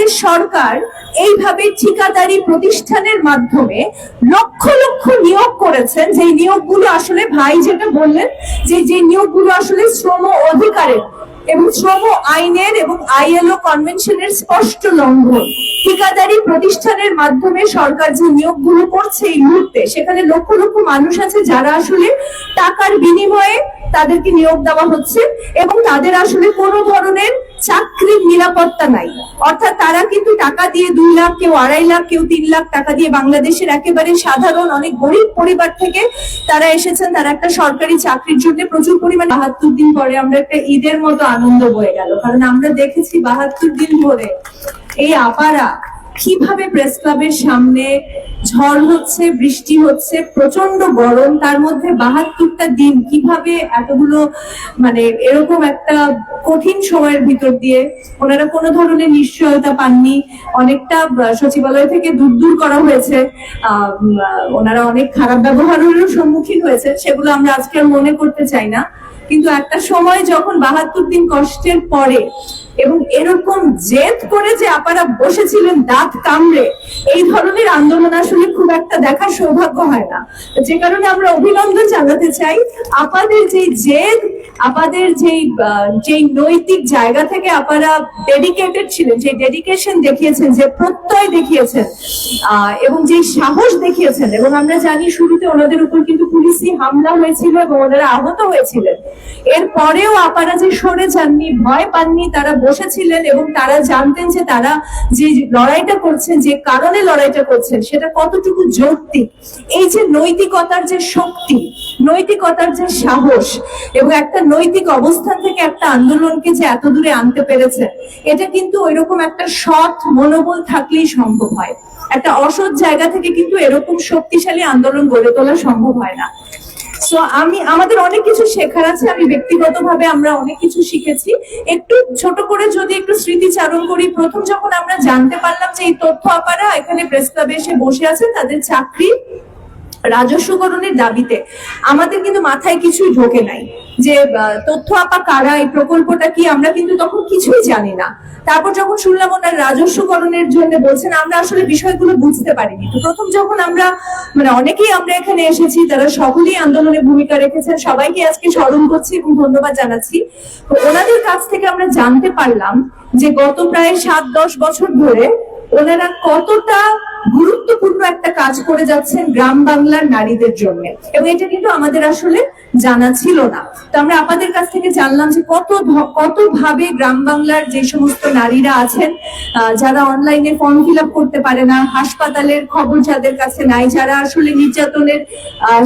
বাংলাদেশ সরকার এইভাবে ঠিকাদারি প্রতিষ্ঠানের মাধ্যমে লক্ষ লক্ষ নিয়োগ করেছেন। যে নিয়োগগুলো আসলে ভাই যেটা বললেন, যে যে নিয়োগগুলো আসলে শ্রম অধিকারের এবং শ্রম আইনের এবং আইএলও কনভেনশনের স্পষ্ট লঙ্ঘন। ঠিকাদারি প্রতিষ্ঠানের মাধ্যমে সরকার যে নিয়োগগুলো করছে এই মুহূর্তে, সেখানে লক্ষ লক্ষ মানুষ আছে যারা আসলে টাকার বিনিময়ে তাদেরকে নিয়োগ দেওয়া হচ্ছে এবং তাদের আসলে কোনো ধরনের চাকরির নিরাপত্তা নাই। অর্থাৎ তারা কিন্তু টাকা দিয়ে দুই লাখ, কেউ আড়াই লাখ, কেউ তিন লাখ টাকা দিয়ে বাংলাদেশের একেবারে সাধারণ অনেক গরিব পরিবার থেকে তারা এসেছেন। তারা একটা সরকারি চাকরির জন্য প্রচুর পরিমাণে বাহাত্তর দিন পরে আমরা একটা ঈদের মতো আনন্দ বয়ে গেল। কারণ আমরা দেখেছি বাহাত্তর দিন ধরে এই আপারা কীভাবে প্রেস ক্লাবের সামনে ঝড় হচ্ছে, বৃষ্টি হচ্ছে প্রচণ্ড গরম, তার মধ্যে বাহাত্তরটা দিন কীভাবে এতগুলো মানে এরকম একটা কঠিন সময়ের ভিতর দিয়ে ওনারা কোনো ধরনের নিশ্চয়তা পাননি, অনেকটা সচিবালয় থেকে দূর দূর করা হয়েছে ওনারা অনেক খারাপ ব্যবহারেরও সম্মুখীন হয়েছে, সেগুলো আমরা আজকে মনে করতে চাই না। কিন্তু একটা সময় যখন বাহাত্তর দিন কষ্টের পরে এবং এরকম জেদ করে যে আপারা বসেছিলেন দাঁত কামড়ে, এই ধরনের আন্দোলন আসলে খুব একটা দেখার সৌভাগ্য হয় না। যে কারণে আমরা অভিনন্দন জানাতে চাই আপাদের যে জেদ, আপাদের যেই যেই নৈতিক জায়গা থেকে আপারা ডেডিকেটেড ছিলেন, যে ডেডিকেশন দেখিয়েছেন, যে প্রত্যয় দেখিয়েছেন এবং যে সাহস দেখিয়েছেন, এবং আমরা জানি শুরুতে ওনাদের উপর কিন্তু পুলিশি হামলা হয়েছিল এবং ওনারা আহত হয়েছিলেন। এরপরেও আপারা যে সরে যাননি, ভয় পাননি, তারা বসেছিলেন এবং তারা জানতেন যে তারা যে লড়াইটা করছেন, যে কারণে লড়াইটা করছেন, সেটা কতটুকু যৌক্তিক। এই যে নৈতিকতার যে শক্তি, নৈতিকতার যে সাহস এবং একটা নৈতিক অবস্থান থেকে একটা আন্দোলনকে যে এত দূরে আনতে পেরেছে, এটা কিন্তু ওইরকম একটা সৎ মনোবল থাকলেই সম্ভব হয়। একটা অসৎ জায়গা থেকে কিন্তু এরকম শক্তিশালী আন্দোলন গড়ে তোলা সম্ভব হয় না। সো আমি, আমাদের অনেক কিছু শেখার আছে, আমি ব্যক্তিগতভাবে আমরা অনেক কিছু শিখেছি। একটু ছোট করে যদি একটু স্মৃতিচারণ করি, প্রথম যখন আমরা জানতে পারলাম যে এই তথ্য আপারা এখানে প্রেস ক্লাবে এসে বসে আছেন তাদের চাকরি রাজস্বকরণের দাবিতে আমাদের কিন্তু মাথায় কিছুই ঢোকে নাই যে তথ্য আপা কারা, এই প্রকল্পটা কি, আমরা কিন্তু তখন কিছুই জানি না। তারপর যখন শুনলাম ওনার রাজস্বকরণের জন্য বলছেন, আমরা আসলে বিষয়গুলো বুঝতে পারিনি। তো প্রথম যখন আমরা মানে অনেকেই আমরা এখানে এসেছি, তারা সকলেই আন্দোলনে ভূমিকা রেখেছেন, সবাইকে আজকে স্মরণ করছি এবং ধন্যবাদ জানাচ্ছি। ওনাদের কাছ থেকে আমরা জানতে পারলাম যে গত প্রায় সাত দশ বছর ধরে ওনারা কতটা গুরুত্বপূর্ণ একটা কাজ করে যাচ্ছেন গ্রাম বাংলার নারীদের জন্য। এবং এটা কিন্তু আমাদের আসলে জানা ছিল না। তো আমরা আপনাদের কাছ থেকে জানলাম যে কত কত ভাবে গ্রাম বাংলার যে সমস্ত নারীরা আছেন যারা অনলাইনে ফর্ম ফিল করতে পারে না, হাসপাতালের খবর যাদের কাছে নাই, যারা আসলে নির্যাতনের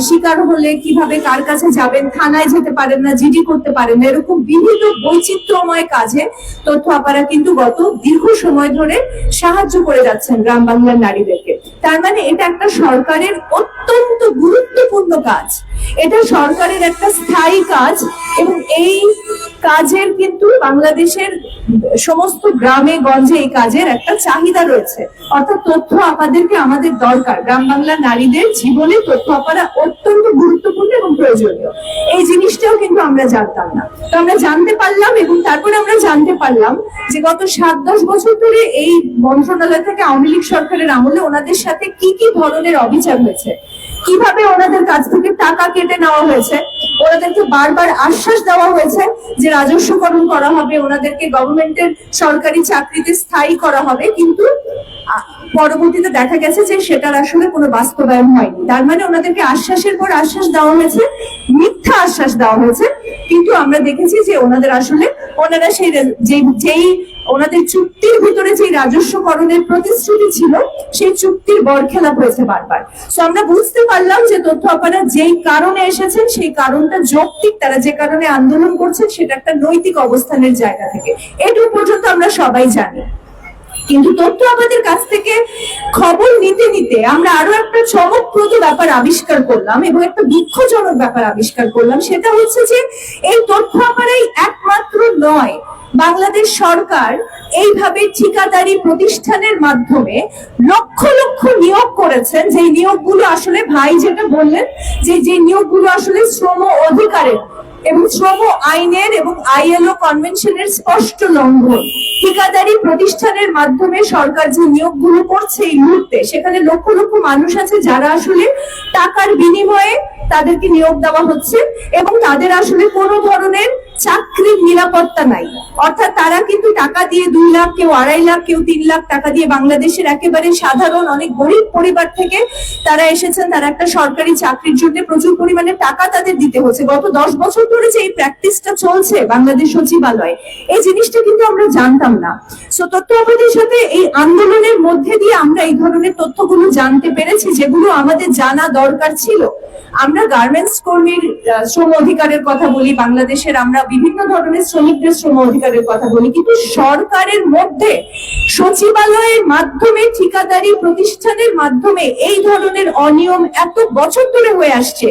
শিকার হলে কীভাবে কার কাছে যাবেন, থানায় যেতে পারেন না, জিডি করতে পারেন না, এরকম বিভিন্ন বৈচিত্র্যময় কাজে তথ্য আপারা কিন্তু গত দীর্ঘ সময় ধরে সাহায্য করে যাচ্ছেন গ্রাম বাংলার নারীদেরকে তার মানে এটা একটা সরকারের অত্যন্ত গুরুত্বপূর্ণ কাজ। এটা সরকারের একটা স্থায়ী কাজ এবং এই কাজের কিন্তু বাংলাদেশের সমস্ত গ্রামে, গঞ্জে এই কাজের একটা চাহিদা রয়েছে। অর্থাৎ তথ্য আপাদেরকে আমাদের দরকার। গ্রাম বাংলার নারীদের জীবনে তথ্য আপারা অত্যন্ত গুরুত্বপূর্ণ এবং প্রয়োজনীয়। এই জিনিসটাও কিন্তু আমরা জানতাম না। তো আমরা জানতে পারলাম এবং তারপরে আমরা জানতে পারলাম যে গত সাত দশ বছর ধরে এই মন্ত্রণালয় থেকে আওয়ামী লীগ সরকারের আমলে ওনাদের সাথে কি কি ধরনের অবিচার হয়েছে। কীভাবে ওনাদের কাছ থেকে টাকা কেটে নেওয়া হয়েছে? ওনাদেরকে বারবার আশ্বাস দেওয়া হয়েছে যে রাজস্বকরণ করা হবে, ওনাদেরকে গভর্নমেন্টের সরকারি চাকরিতে স্থায়ী করা হবে। কিন্তু পরবর্তীতে দেখা গেছে যে সেটার আসলে কোনো বাস্তবায়ন হয়নি। তার মানে ওনাদেরকে আশ্বাসের পর আশ্বাস দেওয়া হয়েছে, মিথ্যা আশ্বাস দেওয়া হয়েছে, কিন্তু আমরা দেখেছি যে ওনাদের আসলে ওনারা সেই যেই ওনাদের চুক্তির ভিতরে যে রাজস্বকরণের প্রতিশ্রুতি ছিল, সেই চুক্তির বরখেলাপ হয়েছে বারবার। তো আমরা বুঝতে পারলাম যে তথ্য আপারা যেই কারণে এসেছেন, সেই কারণটা যৌক্তিক, তারা যে কারণে আন্দোলন করছেন, সেটা একটা নৈতিক অবস্থানের জায়গা থেকে। এটুকু পর্যন্ত আমরা সবাই জানি। কিন্তু তথ্য আমাদের কাছ থেকে খবর নিতে নিতে আমরা আরও একটা চমকপ্রদ ব্যাপার আবিষ্কার করলাম এবং একটা দুঃখজনক ব্যাপার আবিষ্কার করলাম। সেটা হচ্ছে যে এই তথ্য আমারাই একমাত্র নয়। বাংলাদেশ সরকার এইভাবে ঠিকাদারি প্রতিষ্ঠানের মাধ্যমে লক্ষ লক্ষ নিয়োগ করেছেন। যে নিয়োগগুলো আসলে ভাই যেটা বললেন, যে যে নিয়োগগুলো আসলে শ্রম অধিকারের এবং শ্রম আইনের এবং আইএলও কনভেনশনের স্পষ্ট লঙ্ঘন। ঠিকাদারি প্রতিষ্ঠানের মাধ্যমে সরকার যে নিয়োগগুলো করছে এই মুহূর্তে, সেখানে লক্ষ লক্ষ মানুষ আছে যারা আসলে টাকার বিনিময়ে তাদেরকে নিয়োগ দেওয়া হচ্ছে এবং তাদের আসলে কোনো ধরনের চাকরির নিরাপত্তা নাই। অর্থাৎ তারা কিন্তু টাকা দিয়ে দুই লাখ, কেউ আড়াই লাখ, কেউ তিন লাখ টাকা দিয়ে বাংলাদেশের একেবারে সাধারণ অনেক গরিব পরিবার থেকে তারা এসেছেন। তারা একটা সরকারি চাকরির জন্য প্রচুর পরিমাণে টাকা তাদের দিতে হচ্ছে। গত দশ বছর ধরে যে এই প্র্যাকটিসটা চলছে বাংলাদেশ সচিবালয়, এই জিনিসটা কিন্তু আমরা জানতাম না। সো তথ্য সাথে এই আন্দোলনের মধ্যে দিয়ে আমরা এই ধরনের তথ্যগুলো জানতে পেরেছি, যেগুলো আমাদের জানা দরকার ছিল। আমরা গার্মেন্টস কর্মীর শ্রম অধিকারের কথা বলি, বাংলাদেশের আমরা বিভিন্ন ধরনের শ্রমিকদের শ্রম অধিকারের কথা বলি। কিন্তু সরকারের মধ্যে সচিবালয়ের মাধ্যমে, ঠিকাদারি প্রতিষ্ঠানের মাধ্যমে এই ধরনের অনিয়ম এত বছর ধরে হয়ে আসছে।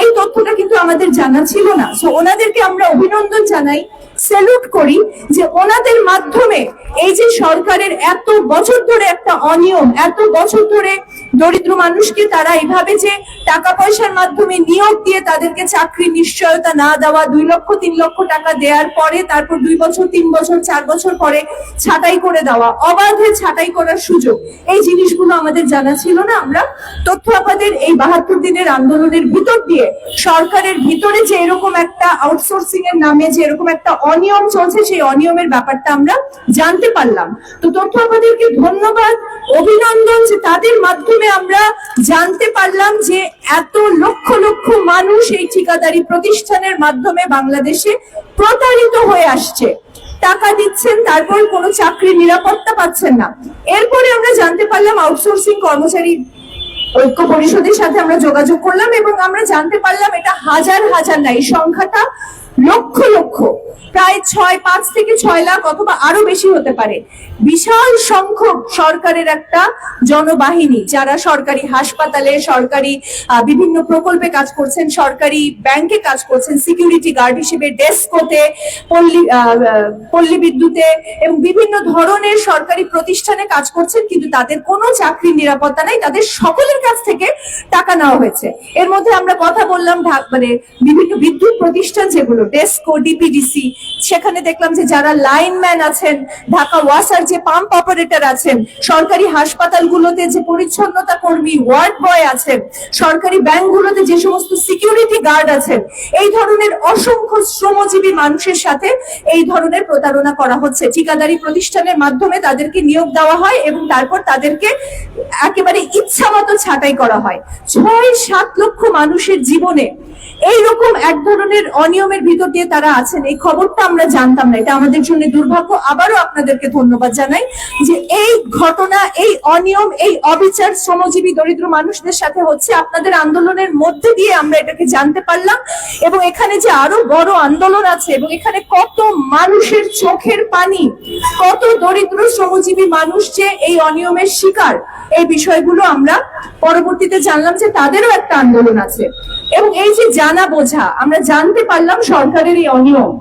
এই তথ্যটা কিন্তু আমাদের জানা ছিল না। সো ওনাদেরকে আমরা অভিনন্দন জানাই স্যালুট করি যে ওনাদের মাধ্যমে এই যে সরকারের এত বছর ধরে একটা অনিয়ম, এত বছর ধরে দরিদ্র মানুষকে তারা এভাবে যে টাকা পয়সার মাধ্যমে নিয়োগ দিয়ে তাদেরকে চাকরি নিশ্চয়তা না দেওয়া, দুই লক্ষ, তিন লক্ষ টাকা দেওয়ার পরে তারপর দুই বছর, তিন বছর, চার বছর পরে ছাঁটাই করে দেওয়া, অবাধে ছাঁটাই করার সুযোগ। এই জিনিসগুলো আমাদের জানা ছিল না আমরা। তথ্য আমাদের এই বাহাত্তর দিনের আন্দোলনের ভিতর দিয়ে সরকারের ভিতরে যে এরকম একটা আউটসোর্সিং এর নামে যে এরকম একটা অনিয়ম চলছে, সেই অনিয়মের ব্যাপারটা আমরা জানতে পারলাম। তো তথ্য আমাদেরকে ধন্যবাদ, অভিনন্দন যে তাদের মাধ্যমে আমরা জানতে পারলাম যে এত লক্ষ লক্ষ মানুষ এই ঠিকাদারি প্রতিষ্ঠানের মাধ্যমে বাংলাদেশে প্রতারিত হয়ে আসছে। টাকা দিচ্ছেন, তারপর কোনো চাকরির নিরাপত্তা পাচ্ছেন না। এরপরে আমরা জানতে পারলাম আউটসোর্সিং কর্মচারী ঐক্য পরিষদের সাথে আমরা যোগাযোগ করলাম এবং আমরা জানতে পারলাম এটা হাজার হাজার নাই সংখ্যাটা লক্ষ লক্ষ, প্রায় ছয়, পাঁচ থেকে ছয় লাখ অথবা আরও বেশি হতে পারে। বিশাল সংখ্যক সরকারের একটা জনবাহিনী, যারা সরকারি হাসপাতালে, সরকারি বিভিন্ন প্রকল্পে কাজ করছেন, সরকারি ব্যাংকে কাজ করছেন, সিকিউরিটি গার্ড হিসেবে, ডেস্কোতে, পল্লী পল্লী বিদ্যুতে এবং বিভিন্ন ধরনের সরকারি প্রতিষ্ঠানে কাজ করছেন, কিন্তু তাদের কোনো চাকরির নিরাপত্তা নাই, তাদের সকলের কাছ থেকে টাকা নেওয়া হয়েছে। এর মধ্যে আমরা কথা বললাম মানে বিভিন্ন বিদ্যুৎ প্রতিষ্ঠান যেগুলো ডেস্কো ডিপিডিসি সেখানে দেখলাম যে যারা লাইনম্যান আছেন, ঢাকা ওয়াসার যে পাম্প অপারেটর আছেন, সরকারি হাসপাতালগুলোতে যে পরিচ্ছন্নতা কর্মী ওয়ার্ড বয় আছেন, সরকারি ব্যাংকগুলোতে যে সমস্ত সিকিউরিটি গার্ড আছেন, এই ধরনের অসংখ্য শ্রমজীবী মানুষের সাথে এই ধরনের প্রতারণা করা হচ্ছে। ঠিকাদারি প্রতিষ্ঠানের মাধ্যমে তাদেরকে নিয়োগ দেওয়া হয় এবং তারপর তাদেরকে একেবারে ইচ্ছা মতো ছাঁটাই করা হয়। ছয় সাত লক্ষ মানুষের জীবনে এইরকম এক ধরনের অনিয়মের ভিতর দিয়ে তারা আছেন, এই খবরটা আমরা জানতাম না। এটা আমাদের জন্য দুর্ভাগ্য। আবারও আপনাদেরকে ধন্যবাদ জানাই যে এই ঘটনা, এই অনিয়ম, এই অবিচার শ্রমজীবী দরিদ্র মানুষদের সাথে হচ্ছে। আপনাদের আন্দোলনের মধ্যে দিয়ে আমরা এটাকে জানতে পারলাম এবং এখানে যে আরও বড় আন্দোলন আছে এবং এখানে কত মানুষের চোখের পানি, কত দরিদ্র শ্রমজীবী মানুষ যে এই অনিয়মের শিকার, এই বিষয়গুলো আমরা পরবর্তীতে জানলাম যে তাদেরও একটা আন্দোলন আছে। এবং এই যে জানা বোঝা, আমরা জানতে পারলাম সরকারের এই অনিয়ম।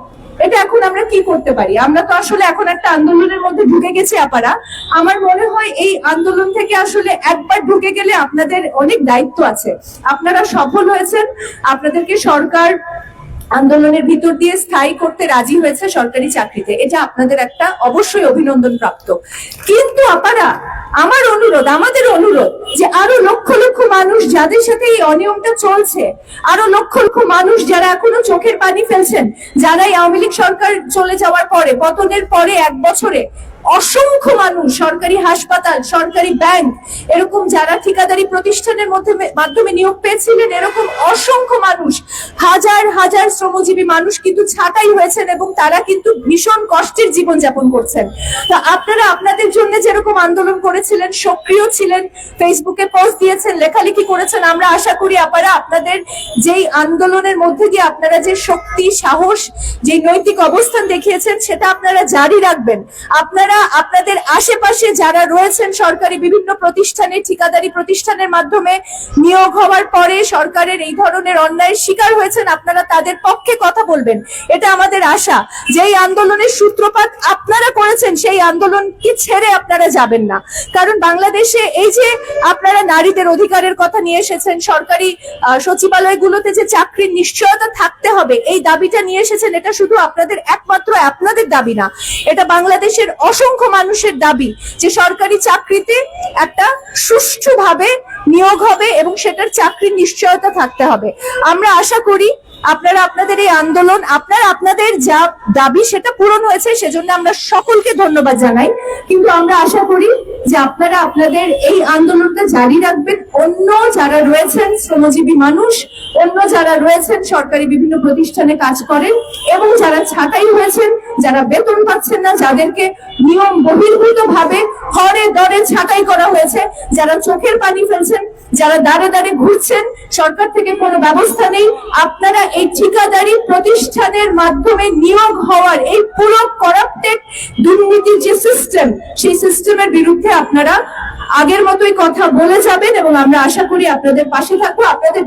এটা এখন আমরা কি করতে পারি? আমরা তো আসলে এখন একটা আন্দোলনের মধ্যে ঢুকে গেছি আপারা। আমার মনে হয় এই আন্দোলন থেকে আসলে একবার ঢুকে গেলে আপনাদের অনেক দায়িত্ব আছে। আপনারা সফল হয়েছেন, আপনাদেরকে সরকার আন্দোলনের ভিতর দিয়ে স্থায়ী করতে রাজি হয়েছে সরকারি চাকরিতে। এটা আপনাদের একটা অবশ্যই অভিনন্দন প্রাপ্ত। কিন্তু আপারা, আমার অনুরোধ, আমাদের অনুরোধ যে আরও লক্ষ লক্ষ মানুষ যাদের সাথে এই অনিয়মটা চলছে, আরও লক্ষ লক্ষ মানুষ যারা এখনও চোখের পানি ফেলছেন, যারা এই আওয়ামী লীগ সরকার চলে যাওয়ার পরে, পতনের পরে এক বছরে অসংখ্য মানুষ, সরকারি হাসপাতাল, সরকারি ব্যাংক, এরকম যারা ঠিকাদারি প্রতিষ্ঠানের মধ্যে মাধ্যমে নিয়োগ পেয়েছিলেন, এরকম অসংখ্য মানুষ, হাজার হাজার শ্রমজীবী মানুষ কিন্তু ছাঁটাই হয়েছেন এবং তারা কিন্তু ভীষণ কষ্টের জীবন যাপন করছেন। তা আপনারা আপনাদের জন্য যেরকম আন্দোলন করেছিলেন, সক্রিয় ছিলেন ফেসবুকে পোস্ট দিয়েছেন, লেখালেখি করেছেন, আমরা আশা করি আপনারা আপনাদের যেই আন্দোলনের মধ্যে দিয়ে আপনারা যে শক্তি, সাহস যে নৈতিক অবস্থান দেখিয়েছেন, সেটা আপনারা জারি রাখবেন। আপনারা আপনাদের আশেপাশে যারা রয়েছেন সরকারি বিভিন্ন প্রতিষ্ঠানে ঠিকাদারি প্রতিষ্ঠানের মাধ্যমে নিয়োগ হওয়ার পরে সরকারের এই ধরনের অন্যায়ের শিকার হয়েছেন, আপনারা তাদের পক্ষে কথা বলবেন। এটা আমাদের আশা। যেই আন্দোলনের সূত্রপাত আপনারা করেছেন, সেই আন্দোলনকে ছেড়ে আপনারা যাবেন না। কারণ বাংলাদেশে এই যে আপনারা নারীদের অধিকারের কথা নিয়ে এসেছেন, সরকারি সচিবালয়গুলোতে যে চাকরির নিশ্চয়তা থাকতে হবে, এই দাবিটা নিয়ে এসেছেন, এটা শুধু আপনাদের একমাত্র আপনাদের দাবি না। এটা বাংলাদেশের অসংখ্য মানুষের দাবি যে সরকারি চাকরিতে একটা সুষ্ঠুভাবে নিয়োগ হবে এবং সেটার চাকরির নিশ্চয়তা থাকতে হবে। আমরা আশা করি আপনারা আপনাদের এই আন্দোলন, আপনারা আপনাদের যা দাবি সেটা পূরণ হয়েছে, সেজন্য আমরা সকলকে ধন্যবাদ জানাই। কিন্তু আমরা আশা করি যে আপনারা আপনাদের এই আন্দোলনটা জারি রাখবেন। অন্য যারা রয়েছেন, শ্রমজীবী মানুষ, অন্য যারা রয়েছেন, সরকারি বিভিন্ন প্রতিষ্ঠানে কাজ করেন, এবং যারা ছাঁটাই হয়েছেন, যারা বেতন পাচ্ছেন না, যাদেরকে নিয়ম বহির্ভূত ভাবে হরে দরে ছাঁটাই করা হয়েছে, যারা চোখের পানি ফেলছেন, যারা দাঁড়ে দাঁড়ে ঘুরছেন, সরকার থেকে কোনো ব্যবস্থা নেই। আপনারা এই ঠিকাদারি প্রতিষ্ঠানের মাধ্যমে নিয়োগ হওয়ার এই পুরো করাপ্টেড দুর্নীতির যে সিস্টেম সেই সিস্টেমের বিরুদ্ধে আপনারা আগের মতোই কথা বলে যাবেন এবং আমরা আশা করি আপনাদের পাশে থাকব। আপনাদের